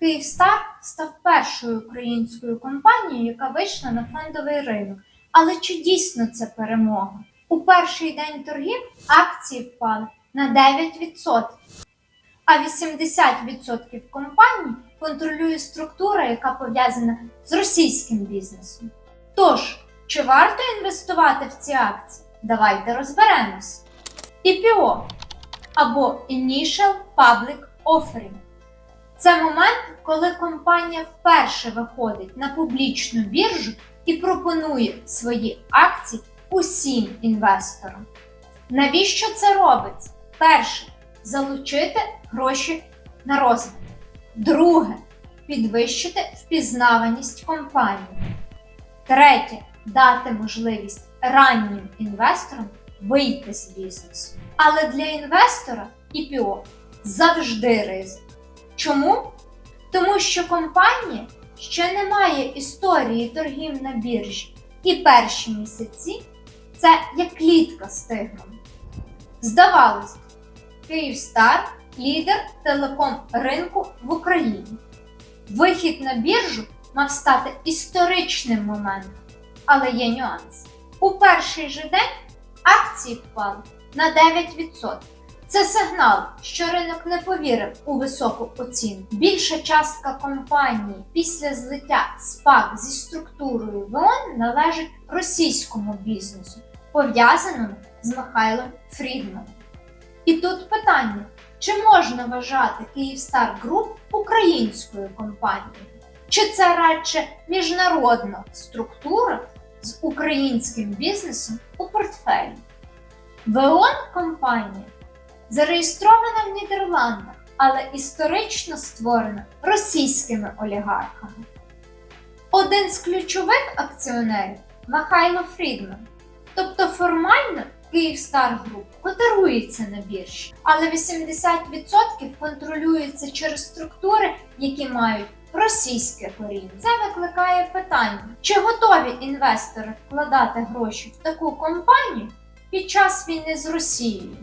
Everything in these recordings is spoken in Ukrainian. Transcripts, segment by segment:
Київстар став першою українською компанією, яка вийшла на фондовий ринок. Але чи дійсно це перемога? У перший день торгів акції впали на 9%, а 80% компаній контролює структура, яка пов'язана з російським бізнесом. Тож, чи варто інвестувати в ці акції? Давайте розберемось. IPO або Initial Public Offering це момент, коли компанія вперше виходить на публічну біржу і пропонує свої акції усім інвесторам. Навіщо це робиться? Перше залучити гроші на розвиток. Друге підвищити впізнаваність компанії. Третє дати можливість раннім інвесторам вийти з бізнесу. Але для інвестора IPO завжди ризик. Чому? Тому що компанія ще не має історії торгів на біржі, і перші місяці це як клітка з тигром. Здавалось, Київстар лідер телеком ринку в Україні. Вихід на біржу мав стати історичним моментом, але є нюанс. У перший же день акції впали на 9%. Це сигнал, що ринок не повірив у високу оцінку. Більша частка компанії після злиття СПАК зі структурою ВОН належить російському бізнесу, пов'язаному з Михайлом Фрідманом. І тут питання: чи можна вважати Київстар Груп українською компанією? Чи це радше міжнародна структура з українським бізнесом у портфелі? ВОН компанія зареєстрована в Нідерландах, але історично створена російськими олігархами. Один з ключових акціонерів Михайло Фрідман. Тобто формально Київстар Груп котирується на біржі, але 80% контролюється через структури, які мають російське коріння. Це викликає питання, чи готові інвестори вкладати гроші в таку компанію під час війни з Росією?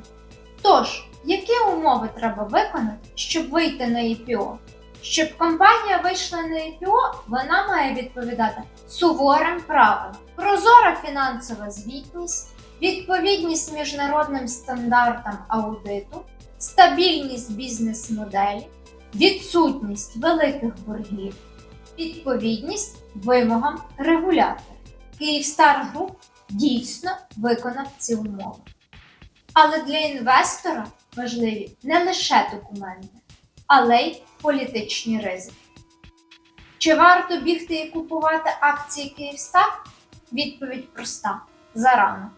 Тож, які умови треба виконати, щоб вийти на IPO? Щоб компанія вийшла на IPO, вона має відповідати суворим правилам: прозора фінансова звітність, відповідність міжнародним стандартам аудиту, стабільність бізнес-моделі, відсутність великих боргів, відповідність вимогам регулятора. Київстар Груп дійсно виконав ці умови. Але для інвестора важливі не лише документи, але й політичні ризики. Чи варто бігти і купувати акції Київстар? Відповідь проста: зарано.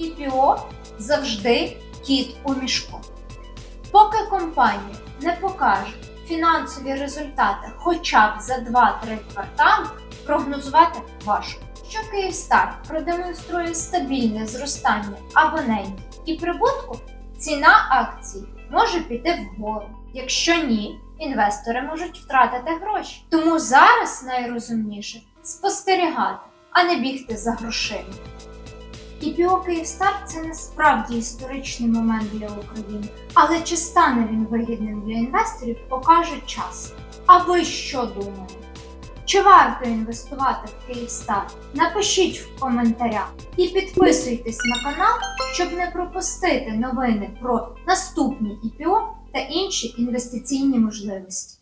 IPO завжди кіт у мішку. Поки компанія не покаже фінансові результати хоча б за 2-3 квартали, прогнозувати важко. Що Київстар продемонструє стабільне зростання абонентів і прибутку, ціна акцій може піти вгору. Якщо ні, інвестори можуть втратити гроші. Тому зараз найрозумніше спостерігати, а не бігти за грошима. IPO Київстар це насправді історичний момент для України, але чи стане він вигідним для інвесторів, покаже час. А ви що думаєте? Чи варто інвестувати в Київстар? Напишіть в коментарях і підписуйтесь на канал, щоб не пропустити новини про наступні IPO та інші інвестиційні можливості.